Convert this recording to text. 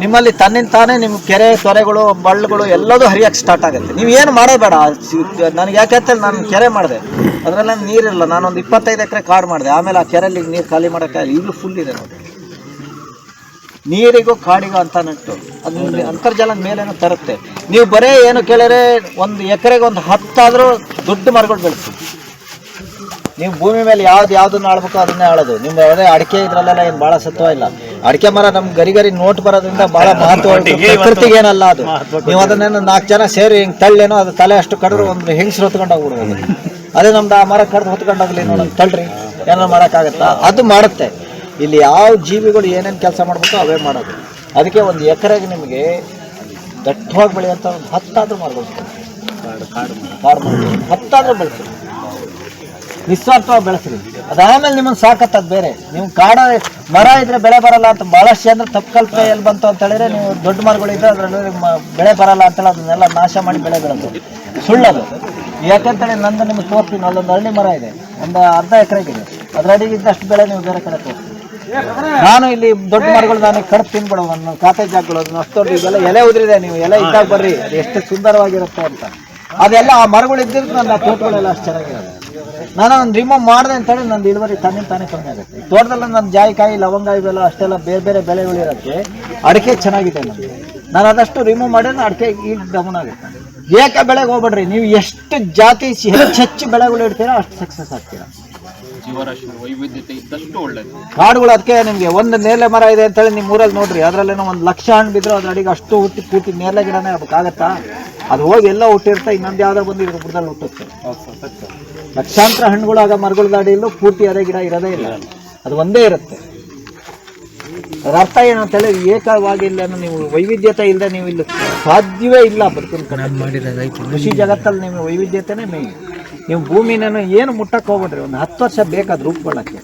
ನಿಮ್ಮಲ್ಲಿ ತನ್ನಿಂದ ತಾನೇ ನಿಮ್ಮ ಕೆರೆ, ತೊರೆಗಳು, ಬಳ್ಳುಗಳು ಎಲ್ಲದೂ ಹರಿಯಕ್ಕೆ ಸ್ಟಾರ್ಟ್ ಆಗುತ್ತೆ. ನೀವು ಏನು ಮಾಡೋಬೇಡ ಬೇಡ. ನನಗೆ ಯಾಕೆ ನಾನು ಕೆರೆ ಮಾಡಿದೆ. ಅದರಲ್ಲಿ ನೀರಿಲ್ಲ. ನಾನೊಂದು ಇಪ್ಪತ್ತೈದು ಎಕರೆ ಕಾಡು ಮಾಡಿದೆ. ಆಮೇಲೆ ಆ ಕೆರೆಯಲ್ಲಿ ನೀರು ಖಾಲಿ ಮಾಡೋಕ್ಕೆ ಈಗಲೂ ಫುಲ್ ಇದೆ ನೋಡಿ. ನೀರಿಗೂ ಕಾಡಿಗೂ ಅಂತ ನೆಟ್ಟು. ಅದು ಅಂತರ್ಜಲ ಮೇಲೇನೋ ತರುತ್ತೆ. ನೀವು ಬರೇ ಏನು ಕೇಳಿದ್ರೆ ಒಂದು ಎಕರೆಗೆ ಒಂದು ಹತ್ತಾದರೂ ದೊಡ್ಡ ಮರಗಳು ಬೆಳೆಸಿ. ನೀವು ಭೂಮಿ ಮೇಲೆ ಯಾವ್ದು ಯಾವ್ದನ್ನ ಆಳ್ಬೇಕು ಅದನ್ನೇ ಆಳೋದು. ನಿಮ್ಮ ಅದೇ ಅಡಿಕೆ ಇದ್ರಲ್ಲೆಲ್ಲ ಏನು ಭಾಳ ಸತ್ವ ಇಲ್ಲ. ಅಡಿಕೆ ಮರ ನಮ್ ಗರಿ ಗರಿ ನೋಟ್ ಬರೋದ್ರಿಂದ ಬಹಳ ಮಹತ್ವ ಪ್ರಕೃತಿಗೆ ಏನಲ್ಲ ಅದು. ನೀವು ಅದನ್ನೇನು ನಾಲ್ಕು ಜನ ಸೇರಿ ಹಿಂಗ್ ತಳ್ಳೇನೋ ಅದು ತಲೆ ಅಷ್ಟು ಕಡಿದ್ರು ಒಂದು ಹೆಂಗ್ಸ್ರು ಹೊತ್ಕೊಂಡು ಹೋಗ್ಬಿಡ್ಬೋದು. ಅದೇ ನಮ್ದು ಆ ಮರ ಕಡ್ದು ಹೊತ್ಕೊಂಡೋಗ್ಲಿ ನೋಡೋಣ ತಳ್ರಿ. ಏನೋ ಮರಕ್ಕಾಗತ್ತಾ? ಅದು ಮಾಡುತ್ತೆ. ಇಲ್ಲಿ ಯಾವ ಜೀವಿಗಳು ಏನೇನು ಕೆಲಸ ಮಾಡ್ಬೇಕೋ ಅವೇ ಮಾಡೋದು. ಅದಕ್ಕೆ ಒಂದು ಎಕರೆಗೆ ನಿಮಗೆ ದಟ್ಟವಾಗಿ ಬೆಳೆಯುವಂಥ ಒಂದು ಹತ್ತಾದರೂ ಮಾಡ್ಬೋದು. ಕಾಡು ಹತ್ತಾದ್ರೂ ಬೆಳೆಸಿ ನಿಸ್ವಾರ್ಥವಾಗಿ ಬೆಳೆಸ್ರಿ. ಅದಾದ್ಮೇಲೆ ನಿಮ್ಮನ್ನು ಸಾಕತ್ತದ ಬೇರೆ. ನೀವು ಕಾಡ, ಮರ ಇದ್ರೆ ಬೆಳೆ ಬರಲ್ಲ ಅಂತ ಬಹಳಷ್ಟು ಅಂದ್ರೆ ತಪ್ಪು ಎಲ್ಲಿ ಬಂತು ಅಂತ ಹೇಳಿದ್ರೆ ನೀವು ದೊಡ್ಡ ಮರಗಳಿದ್ರೆ ಅದರಲ್ಲಿ ಬೆಳೆ ಬರಲ್ಲ ಅಂತೇಳಿ ಅದನ್ನೆಲ್ಲ ನಾಶ ಮಾಡಿ ಬೆಳೆ ಬೆಳೆದು. ಸುಳ್ಳದು. ಯಾಕಂತೇಳಿ ನಂದು ನಿಮ್ಗೆ ತೋರ್ತೀನಿ ಅಲ್ಲೊಂದು ಹಳ್ಳಿ ಮರ ಇದೆ. ಒಂದು ಅರ್ಧ ಎಕರೆಗಿದೆ. ಅದ್ರ ಅಡಿಗಿದ್ದಷ್ಟು ಬೆಳೆ ನೀವು ಬೇರೆ ಕಡೆ ತೋರಿಸಿ. ನಾನು ಇಲ್ಲಿ ದೊಡ್ಡ ಮರಗಳು ನಾನು ಕಡ್ದು ಒಂದು ಖಾತೆ ಜಾಗಗಳು ಅದನ್ನ ಅಷ್ಟು ದೊಡ್ಡ ಇದೆಲ್ಲ ಎಲೆ ಉದ್ರಿದೆ ನೀವು. ಎಲೆ ಇದ್ದಾಗ ಬರ್ರಿ. ಅದು ಎಷ್ಟು ಸುಂದರವಾಗಿರುತ್ತೆ ಅಂತ. ಅದೆಲ್ಲ ಆ ಮರಗಳು ಇದ್ದಿದ್ರೆ ನನ್ನ ತೋಟಗಳೆಲ್ಲ ಅಷ್ಟು ಚೆನ್ನಾಗಿರೋದು ನಾನು ಒಂದು ರಿಮೂವ್ ಮಾಡಿದೆ ಅಂತೇಳಿ ನನ್ನ ಇಳುವರಿ ತಾನೇ ತಾನೇ ಕಮ್ಮಿ ಆಗುತ್ತೆ. ತೋಟದಲ್ಲ ನನ್ನ ಜಾಯಿಕಾಯಿ ಲವಂಗ ಇವೆಲ್ಲ ಅಷ್ಟೆಲ್ಲ ಬೇರೆ ಬೇರೆ ಬೆಳೆಗಳಿರೋಕ್ಕೆ ಅಡಿಕೆ ಚೆನ್ನಾಗಿದೆ ನನಗೆ ನಾನು ಅದಷ್ಟು ರಿಮೂವ್ ಮಾಡಿದ್ರೆ ಅಡಿಕೆ ಈಗ ಡೌನ್ ಆಗುತ್ತೆ. ಏಕ ಬೆಳೆಗೆ ಹೋಗ್ಬೇಡ್ರಿ. ನೀವು ಎಷ್ಟು ಜಾತಿ ಹೆಚ್ಚು ಹೆಚ್ಚು ಬೆಳೆಗಳು ಇಡ್ತೀರಾ ಅಷ್ಟು ಸಕ್ಸಸ್ ಆಗ್ತೀರಾ. ಜೀವರಾಶಿ ವೈವಿಧ್ಯತೆ ಇದ್ದಷ್ಟು ಒಳ್ಳೇದು. ಕಾಡುಗಳು ಅದಕ್ಕೆ ನಿಮಗೆ ಒಂದು ನೇರಳೆ ಮರ ಇದೆ ಅಂತೇಳಿ ನಿಮ್ಮ ಊರಲ್ಲಿ ನೋಡ್ರಿ. ಅದರಲ್ಲೇನೋ ಒಂದು ಲಕ್ಷ ಹಣ್ಣು ಬಿದ್ರು ಅದ್ರ ಅಡಿಗೆ ಅಷ್ಟು ಹುಟ್ಟಿ ಪೂರ್ತಿ ನೇರಳೆ ಗಿಡನೇ ಅದಕ್ಕಾಗತ್ತಾ ಅದು ಹೋಗಿ ಎಲ್ಲ ಹುಟ್ಟಿರ್ತಾ ಇನ್ನೊಂದು ಯಾವ್ದೋ ಬಂದು ಇದ್ರ ಬುಡದಲ್ಲಿ ಹುಟ್ಟುತ್ತೆ. ಲಕ್ಷಾಂತರ ಹಣ್ಣುಗಳು ಆಗ ಮರಗಳ ದಾಡಿಯಲ್ಲೂ ಪೂರ್ತಿ ಅದೇ ಗಿಡ ಇರೋದೇ ಇಲ್ಲ. ಅದು ಒಂದೇ ಇರುತ್ತೆ. ಅದರ ಅರ್ಥ ಏನಂತ ಹೇಳಿ ಏಕವಾಗಿಲ್ಲ ನೀವು ವೈವಿಧ್ಯತೆ ಇಲ್ಲದೆ ನೀವು ಇಲ್ಲಿ ಸಾಧ್ಯವೇ ಇಲ್ಲ ಬದುಕಿನ ಕಡೆ. ಕೃಷಿ ಜಗತ್ತಲ್ಲಿ ನಿಮ್ಮ ವೈವಿಧ್ಯತೆನೇ ಮೇನ್ ನೀವು ಭೂಮಿನೂ ಏನು ಮುಟ್ಟಕ್ಕೆ ಹೋಗ್ಬೇಡ್ರಿ ಒಂದು ಹತ್ತು ವರ್ಷ ಬೇಕಾದ ರೂಪುಗೊಳ್ಳಕ್ಕೆ